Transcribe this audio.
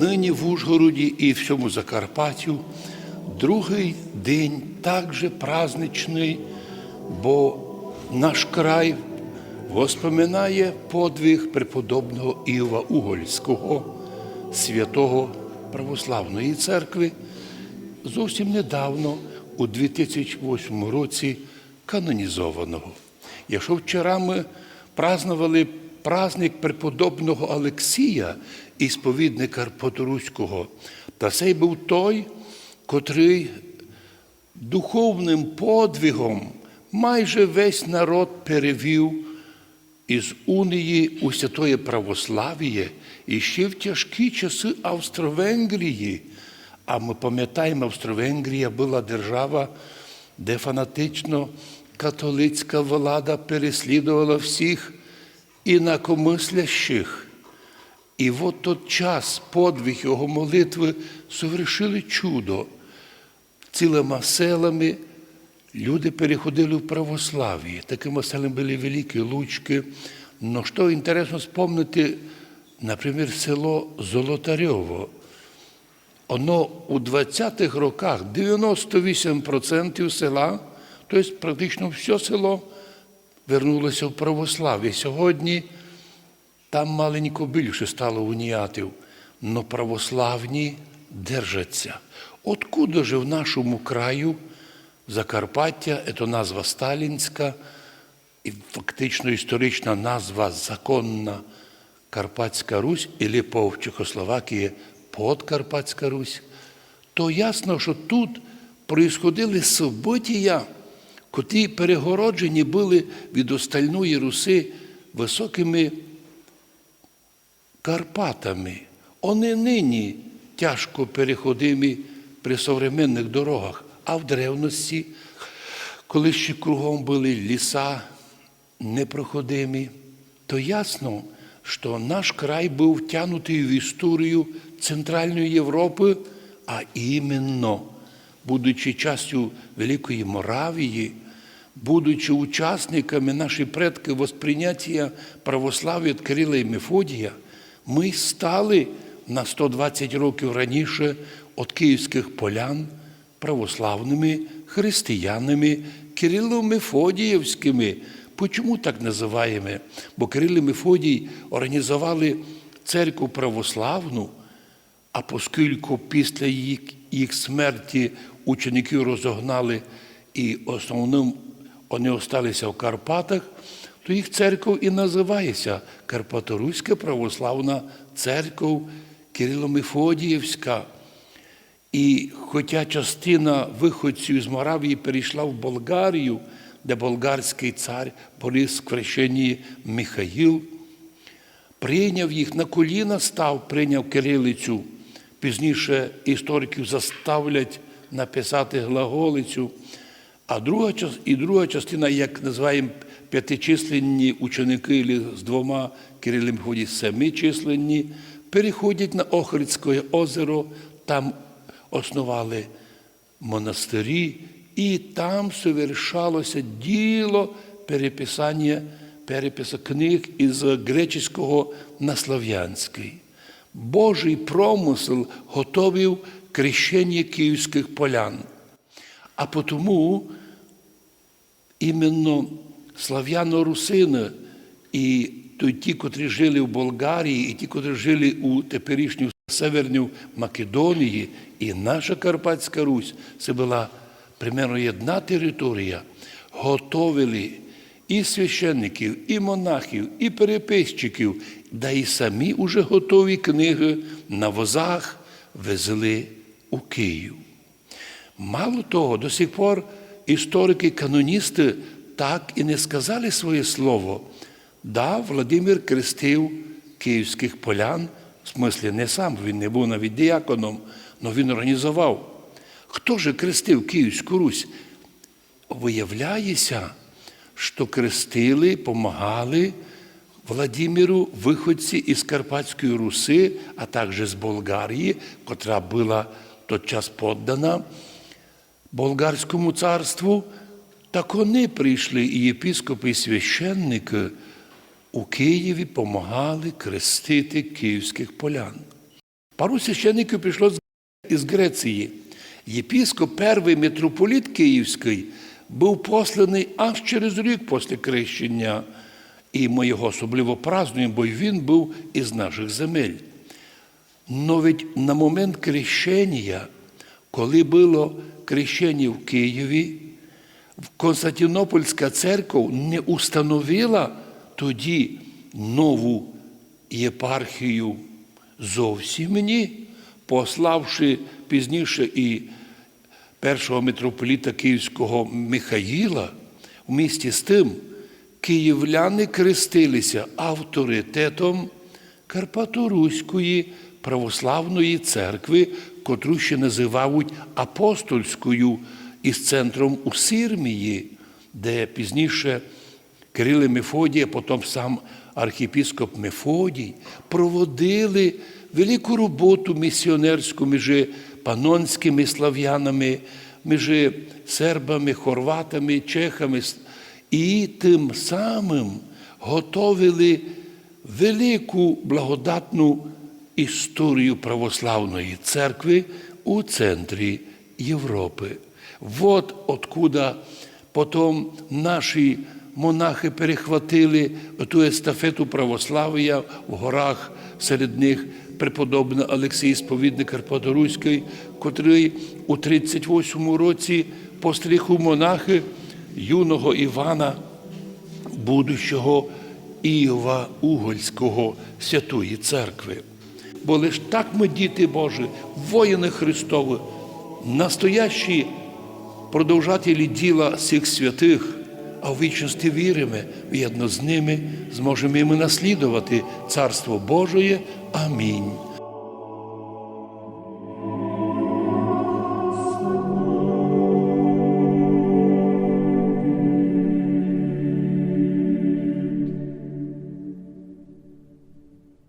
нині в Ужгороді і всьому Закарпаттю другий день також праздничний, бо наш край воспоминає подвиг преподобного Іова Угольського, святого православної церкви, зовсім недавно, у 2008 році, канонізованого. Якщо вчора ми празднували праздник преподобного Олексія, ісповідника Поторуського, та цей був той, котрий духовним подвигом майже весь народ перевів із унії у святоє православ'я і ще в тяжкі часи Австро-Венгрії. А ми пам'ятаємо, Австро-Венгрія була держава, де фанатично католицька влада переслідувала всіх інакомислящих. І от тот час подвиг його молитви совершили чудо. Цілими селами люди переходили в православ'я. Такими селами були великі лучки. Но що інтересно вспомнити, наприклад, село Золотарьово. Воно у 20-х роках 98% села, тобто практично все село вернулося в православ'я. Сьогодні там маленько більше стало уніатів, но православні держаться. Откуда же в нашому краю Закарпаття, це назва Сталінська, і фактично історична назва законна Карпатська Русь, і в Чехословакії Подкарпатська Русь, то ясно, що тут происходили события, котрі перегороджені були від остальної Руси високими Карпатами. Вони нині тяжко переходимі при современних дорогах, а в древності, коли ще кругом були ліса непроходимі, то ясно, що наш край був втягнутий в історію Центральної Європи, а іменно, будучи частю Великої Моравії, будучи учасниками наші предки восприйняття православ'я Кирила і Мефодія, ми стали на 120 років раніше від київських полян православними християнами Кирило-Мефодіївськими. Почому так називаємо? Бо Кирил і Мефодій організували церкву православну, а оскільки після їх, їх смерті учеників розогнали і основним вони залишилися в Карпатах, то їх церква і називається Карпаторуська православна церква Кирило-Мефодіївська. І хоча частина виходців з Моравії перейшла в Болгарію, де болгарський цар Борис в хрещенні Михаїл, прийняв їх на коліна став, прийняв кирилицю. Пізніше істориків заставлять написати глаголицю. А друга, і друга частина, як називаємо п'ятичисленні ученики з двома Кирилем ході семичисленні, переходять на Охридське озеро, там основали монастирі, і там совершалося діло переписання перепису книг із греческого на слав'янський. Божий промисел готовив крещення київських полян. А тому іменно слав'яно-русини і ті, котрі жили в Болгарії, і ті, котрі жили у теперішній Северній Македонії, і наша Карпатська Русь, це була примерно одна територія, готовили і священників, і монахів, і переписчиків, да і самі уже готові книги на возах везли у Київ. Мало того, до сих пор історики-каноністи так і не сказали своє слово. Да, Владимир крестив київських полян, в смислі не сам, він не був навіть діяконом, але він організував. Хто же крестив Київську Русь? Виявляється, що крестили, помагали Владимиру виходці із Карпатської Руси, а також з Болгарії, котра була тот час поддана болгарському царству. Так вони прийшли, і єпіскопи, і священники у Києві помагали крестити київських полян. Пару священників прийшло з- Греції. Єпіскоп, перший митрополіт Київський, був посланий аж через рік після крещення. І ми його особливо празднуємо, бо він був із наших земель. Но на момент крещення, коли було крещення в Києві, Константинопольська церква не установила тоді нову єпархію. Зовсім ні, пославши пізніше і першого митрополіта Київського Михаїла, в місті з тим київляни крестилися авторитетом Карпаторуської православної церкви, котру ще називають апостольською із центром у Сирмії, де пізніше Кирил і Мефодій, а потім сам архіпіскоп Мефодій проводили велику роботу місіонерську між панонськими слав'янами, між сербами, хорватами, чехами. І тим самим готовили велику благодатну історію православної церкви у центрі Європи. Вот откуда потім наші монахи перехватили ту естафету православ'я в горах, серед них преподобний Олексій Сповідник Карпаторуський, котрий у 38-му році постриг у монахи юного Івана, будущого Іова Угольського Святої Церкви. Бо лиш так ми, діти Божі, воїни Христові, настоящі продовжателі діла всіх святих, а в вічності віримо, в'єдно з ними зможемо і ми наслідувати Царство Божоє. Амінь.